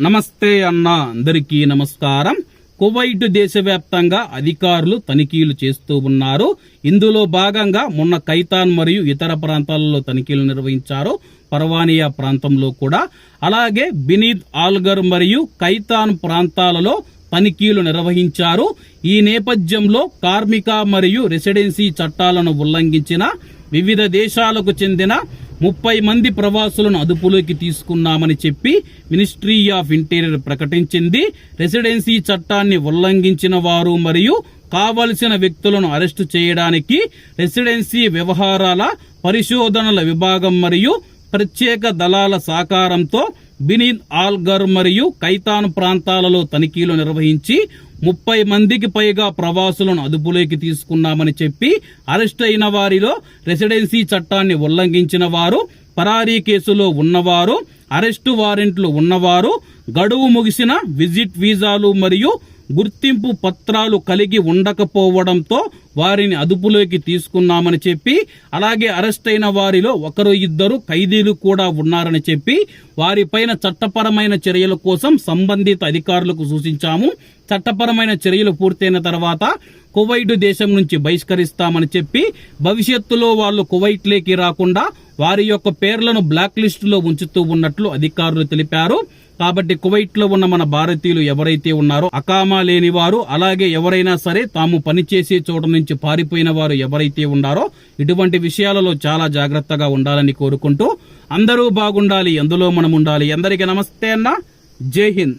నమస్తే అన్న అందరికీ నమస్కారం. కువైట్ దేశవ్యాప్తంగా అధికారులు తనిఖీలు చేస్తూ ఉన్నారు. ఇందులో భాగంగా మొన్న కైతాన్ మరియు ఇతర ప్రాంతాలలో తనిఖీలు నిర్వహించారు. పర్వానియా ప్రాంతంలో కూడా. అలాగే బినీద్ ఆల్గర్ మరియు కైతాన్ ప్రాంతాలలో తనిఖీలు నిర్వహించారు. ఈ నేపథ్యంలో కార్మిక మరియు రెసిడెన్సీ చట్టాలను ఉల్లంఘించిన వివిధ దేశాలకు చెందిన ముప్పై మంది ప్రవాసులను అదుపులోకి తీసుకున్నామని చెప్పి మినిస్ట్రీ ఆఫ్ ఇంటీరియర్ ప్రకటించింది. రెసిడెన్సీ చట్టాన్ని ఉల్లంఘించిన వారు మరియు కావలసిన వ్యక్తులను అరెస్టు చేయడానికి రెసిడెన్సీ వ్యవహారాల పరిశోధనల విభాగం మరియు ప్రత్యేక దళాల సహకారంతో బినిన్ ఆల్గర్ మరియు కైతాన్ ప్రాంతాలలో తనిఖీలు నిర్వహించి ముప్పై మందికి పైగా ప్రవాసులను అదుపులోకి తీసుకున్నామని చెప్పి అరెస్ట్ అయిన వారిలో రెసిడెన్సీ చట్టాన్ని ఉల్లంఘించిన వారు పరారీ కేసులో ఉన్నవారు అరెస్టు వారెంట్లు ఉన్నవారు గడువు ముగిసిన విజిట్ వీసాలు మరియు గుర్తింపు పత్రాలు కలిగి ఉండకపోవడంతో వారిని అదుపులోకి తీసుకున్నామని చెప్పి అలాగే అరెస్ట్ అయిన వారిలో ఒకరు ఇద్దరు ఖైదీలు కూడా ఉన్నారని చెప్పి వారిపైన చట్టపరమైన చర్యల కోసం సంబంధిత అధికారులకు సూచించాము. చట్టపరమైన చర్యలు పూర్తయిన తర్వాత కువైట్ దేశం నుంచి బహిష్కరిస్తామని చెప్పి భవిష్యత్తులో వాళ్ళు కువైట్లోకి రాకుండా వారి యొక్క పేర్లను బ్లాక్ లిస్టులో ఉంచుతూ ఉన్నట్లు అధికారులు తెలిపారు. కాబట్టి కువైట్లో ఉన్న మన భారతీయులు ఎవరైతే ఉన్నారో అకామా లేని వారు అలాగే ఎవరైనా సరే తాము పనిచేసే చోట నుంచి పారిపోయిన వారు ఎవరైతే ఉన్నారో ఇటువంటి విషయాలలో చాలా జాగ్రత్తగా ఉండాలని కోరుకుంటూ అందరూ బాగుండాలి అందులో మనం ఉండాలి. అందరికీ నమస్తే అన్న. జై హింద్.